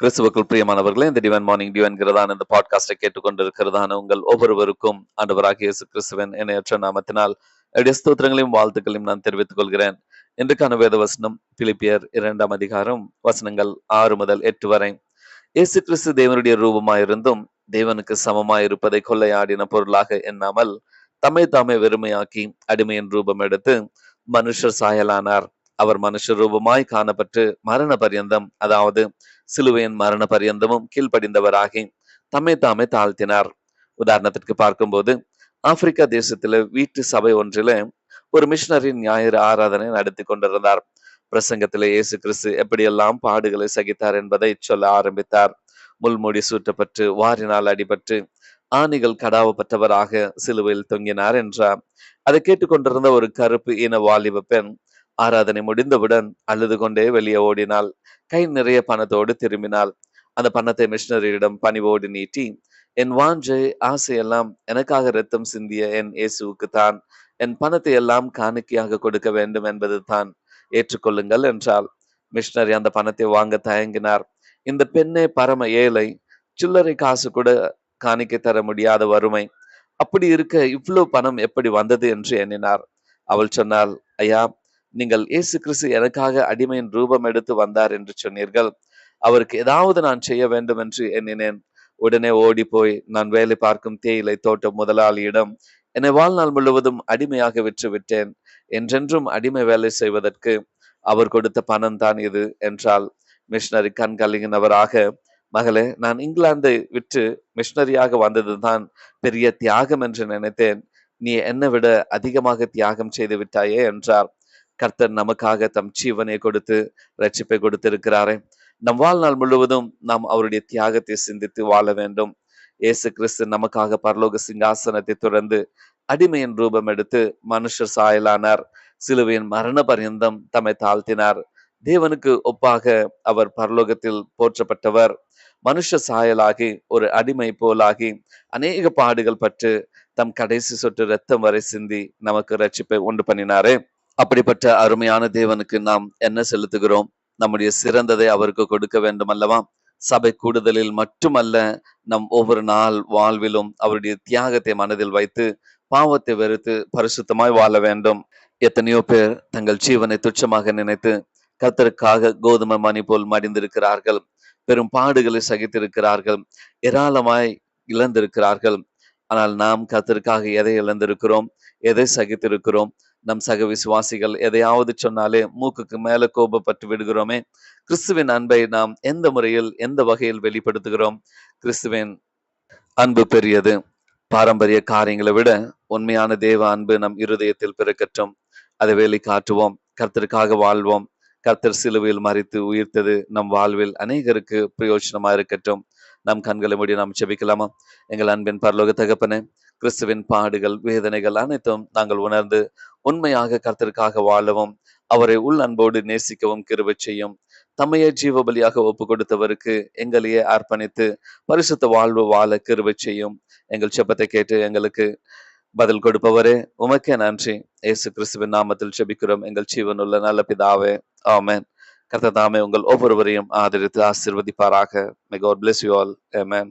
கிறிஸ்துவுக்குள் பிரியமானவர்களே இந்த டிவன் மார்னிங் டிவன் கிரதான் இந்த பாட்காஸ்டை கேட்டுக்கொண்டிருக்கிறதான உங்கள் ஒவ்வொருவருக்கும் ஆண்டவராக இயேசு கிறிஸ்துவின் இணையற்ற நாமத்தினால் என்னுடைய ஸ்தோத்திரங்களையும் வாழ்த்துக்களையும் நான் தெரிவித்துக் கொள்கிறேன். இன்றைக்கான வேத வசனம் பிலிப்பியர் இரண்டாம் அதிகாரம் வசனங்கள் ஆறு முதல் எட்டு வரை. இயேசு கிறிஸ்து தேவனுடைய ரூபமாயிருந்தும் தேவனுக்கு சமமாயிருப்பதை கொள்ளையாடின பொருளாக எண்ணாமல் தம்மை தாமே வெறுமையாக்கி அடிமையின் ரூபம் எடுத்து மனுஷர் சாயலானார். அவர் மனுஷ ரூபமாய் காணப்பட்டு மரண பரியந்தம் அதாவது சிலுவையின் மரண பரியந்தமும் கீழ்ப்படிந்தவராகி தம்மை தாமே தாழ்த்தினார். உதாரணத்திற்கு பார்க்கும்போது ஆப்பிரிக்கா தேசத்துல வீட்டு சபை ஒன்றில ஒரு மிஷினரி ஞாயிறு ஆராதனை நடத்தி கொண்டிருந்தார். பிரசங்கத்திலே இயேசு கிறிஸ்து எப்படியெல்லாம் பாடுகளை சகித்தார் என்பதை சொல்ல ஆரம்பித்தார். முள்மூடி சூட்டப்பட்டு வாரினால் அடிபட்டு ஆணிகள் கடாவப்பட்டவராக சிலுவையில் தொங்கினார் என்றார். அதை கேட்டுக்கொண்டிருந்த ஒரு கருப்பு இன வாலிப பெண் ஆராதனை முடிந்தவுடன் அழுது கொண்டே வெளியே ஓடினாள். கை நிறைய பணத்தோடு திரும்பினாள். அந்த பணத்தை மிஷினரியிடம் பணிவோடு நீட்டி என் வாஞ்சை ஆசையெல்லாம் எனக்காக ரத்தம் சிந்திய என் இயேசுவுக்கு தான். என் பணத்தை எல்லாம் காணிக்கையாக கொடுக்க வேண்டும் என்பது தான். ஏற்றுக்கொள்ளுங்கள் என்றால் மிஷினரி அந்த பணத்தை வாங்க தயங்கினார். இந்த பெண்ணே பரம ஏழை. சில்லறை காசு கூட காணிக்கை தர முடியாத வறுமை. அப்படி இருக்க இவ்வளவு பணம் எப்படி வந்தது? என்று எண்ணினார். அவள் சொன்னாள் ஐயா நீங்கள் இயேசு கிறிஸ்து எனக்காக அடிமையின் ரூபம் எடுத்து வந்தார் என்று சொன்னீர்கள். அவருக்கு ஏதாவது நான் செய்ய வேண்டும் என்று எண்ணினேன். உடனே ஓடி போய் நான் வேலை பார்க்கும் தேயிலை தோட்ட முதலாளியிடம் என்னை வாழ்நாள் முழுவதும் அடிமையாக விற்று விட்டேன். என்றென்றும் அடிமை வேலை செய்வதற்கு அவர் கொடுத்த பணம் தான் இது என்றால் மிஷினரி கண் கலங்கினவராக. மகளே நான் இங்கிலாந்தை விற்று மிஷினரியாக வந்ததுதான் பெரிய தியாகம் என்று நினைத்தேன். நீ என்னை விட அதிகமாக தியாகம் செய்து விட்டாயே என்றார். கர்த்தர் நமக்காக தம் ஜீவனை கொடுத்து ரட்சிப்பை கொடுத்திருக்கிறாரே. நம் வாழ்நாள் முழுவதும் நாம் அவருடைய தியாகத்தை சிந்தித்து வாழ வேண்டும். இயேசு கிறிஸ்து நமக்காக பரலோக சிங்காசனத்தை தொடர்ந்து அடிமையின் ரூபம் எடுத்து மனுஷர் சாயலானார். சிலுவையின் மரண பரியந்தம் தம்மை தாழ்த்தினார். தேவனுக்கு ஒப்பாக அவர் பரலோகத்தில் போற்றப்பட்டவர். மனுஷ சாயலாகி ஒரு அடிமை போலாகி அநேக பாடுகள் பட்டு தம் கடைசி சொட்டு ரத்தம் வரை சிந்தி நமக்கு ரட்சிப்பை உண்டு பண்ணினாரே. அப்படிப்பட்ட அருமையான தேவனுக்கு நாம் என்ன செலுத்துகிறோம்? நம்முடைய சிறந்ததை அவருக்கு கொடுக்க வேண்டும் அல்லவா சபை கூடுதலில் மட்டுமல்ல நம் ஒவ்வொரு நாள் வாழ்விலும் அவருடைய தியாகத்தை மனதில் வைத்து பாவத்தை வெறுத்து பரிசுத்தமாய் வாழ வேண்டும். எத்தனையோ பேர் தங்கள் ஜீவனை துச்சமாக நினைத்து கத்தருக்காக கோதுமை மணி போல் மடிந்திருக்கிறார்கள். பெரும் பாடுகளை சகித்திருக்கிறார்கள். ஏராளமாய் இழந்திருக்கிறார்கள். ஆனால் நாம் கத்தருக்காக எதை இழந்திருக்கிறோம்? எதை சகித்திருக்கிறோம்? நம் சக விசுவாசிகள் எதையாவது சொன்னாலே மூக்குக்கு மேல கோபப்பட்டு விடுகிறோமே. கிறிஸ்துவின் அன்பை நாம் எந்த முறையில் எந்த வகையில் வெளிப்படுத்துகிறோம்? கிறிஸ்துவின் அன்பு பெரியது. பாரம்பரிய காரியங்களை விட உண்மையான தேவ அன்பு நம் இருதயத்தில் பிறக்கட்டும். அதை வேலை காட்டுவோம். கர்த்தருக்காக வாழ்வோம். கர்த்தர் சிலுவையில் மறித்து உயிர்த்தது நம் வாழ்வில் அநேகருக்கு பிரயோஜனமா இருக்கட்டும். நம் கண்களை மூடி நாம் செபிக்கலாமா எங்கள் அன்பின் பரலோக தகப்பனே கிறிஸ்துவின் பாடுகள் வேதனைகள் அனைத்தும் நாங்கள் உணர்ந்து உண்மையாக கர்த்தருக்காக வாழவும் அவரை உள் அன்போடு நேசிக்கவும் கிருவ செய்யும். தம்மையே ஜீவபலியாக ஒப்பு கொடுத்தவருக்கு எங்களையே அர்ப்பணித்து பரிசுத்த வாழ்வு வாழ கிருவ செய்யும். எங்கள் செப்பத்தை கேட்டு எங்களுக்கு பதில் கொடுப்பவரே உமக்கே நன்றி. ஏசு கிறிஸ்துவின் நாமத்தில் செபிக்கிறோம். எங்கள் ஜீவனுள்ள நல்ல பிதாவே ஆமேன். கர்த்ததாமே உங்கள் ஒவ்வொருவரையும் ஆதரித்து ஆசிர்வதிப்பாராக. May God bless you all amen